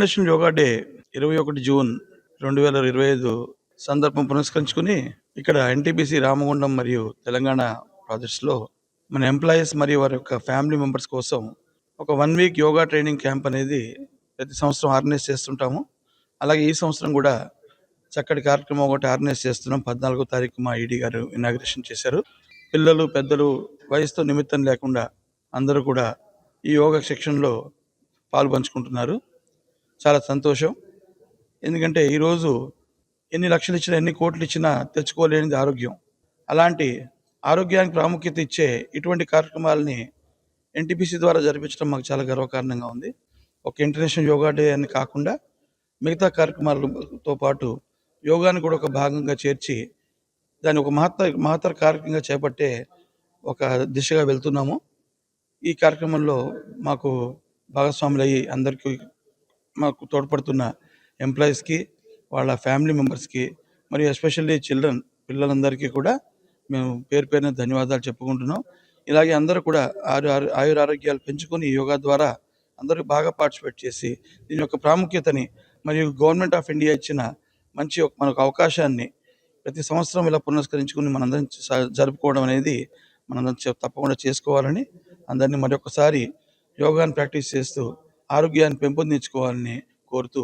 International yoga day ఇరవై ఒకటి June రెండు వేల ఇరవై ఐదు సందర్భం పురస్కరించుకుని ఇక్కడ ఎన్టీపీసీ రామగుండం మరియు తెలంగాణ ప్రాజెక్ట్స్లో మన ఎంప్లాయీస్ మరియు వారి యొక్క ఫ్యామిలీ మెంబర్స్ కోసం ఒక one week yoga training camp అనేది ప్రతి సంవత్సరం ఆర్గనైజ్ చేస్తుంటాము. అలాగే ఈ సంవత్సరం కూడా చక్కటి కార్యక్రమం ఒకటి ఆర్గనైజ్ చేస్తున్నాం. పద్నాలుగో తారీఖు మా ఈడీ గారు ఇనాగ్రేషన్ చేశారు. పిల్లలు పెద్దలు వయసుతో నిమిత్తం లేకుండా అందరూ కూడా ఈ యోగా సెక్షన్లో పాల్పంచుకుంటున్నారు. చాలా సంతోషం. ఎందుకంటే ఈరోజు ఎన్ని లక్షలు ఇచ్చినా ఎన్ని కోట్లు ఇచ్చినా తెచ్చుకోలేనిది ఆరోగ్యం. అలాంటి ఆరోగ్యానికి ప్రాముఖ్యత ఇచ్చే ఇటువంటి కార్యక్రమాలని ఎన్టీపీసీ ద్వారా జరిపించడం మాకు చాలా గర్వకారణంగా ఉంది. ఒక ఇంటర్నేషనల్ యోగా డే అని కాకుండా మిగతా కార్యక్రమాలతో పాటు యోగాని కూడా ఒక భాగంగా చేర్చి దాన్ని ఒక మహత్త మహత్తర కార్యక్రమంగా చేపట్టే ఒక దిశగా వెళ్తున్నాము. ఈ కార్యక్రమంలో మాకు భాగస్వాములు అయ్యి అందరికీ మాకు తోడ్పడుతున్న ఎంప్లాయీస్కి వాళ్ళ ఫ్యామిలీ మెంబర్స్కి మరియు ఎస్పెషల్లీ చిల్డ్రన్ పిల్లలందరికీ కూడా మేము పేరు పేరున ధన్యవాదాలు చెప్పుకుంటున్నాం. ఇలాగే అందరూ కూడా ఆరు ఆయుర ఆరోగ్యాలు పెంచుకొని యోగా ద్వారా అందరూ బాగా పార్టిసిపేట్ చేసి దీని యొక్క ప్రాముఖ్యతని మరియు గవర్నమెంట్ ఆఫ్ ఇండియా ఇచ్చిన మంచి మనకు అవకాశాన్ని ప్రతి సంవత్సరం ఇలా పునస్కరించుకుని మనందరం జరుపుకోవడం అనేది మనందరం తప్పకుండా చేసుకోవాలని అందరినీ మరొకసారి యోగాన్ని ప్రాక్టీస్ చేస్తూ ఆరోగ్యాన్ని పెంపొందించుకోవాలని కోరుతూ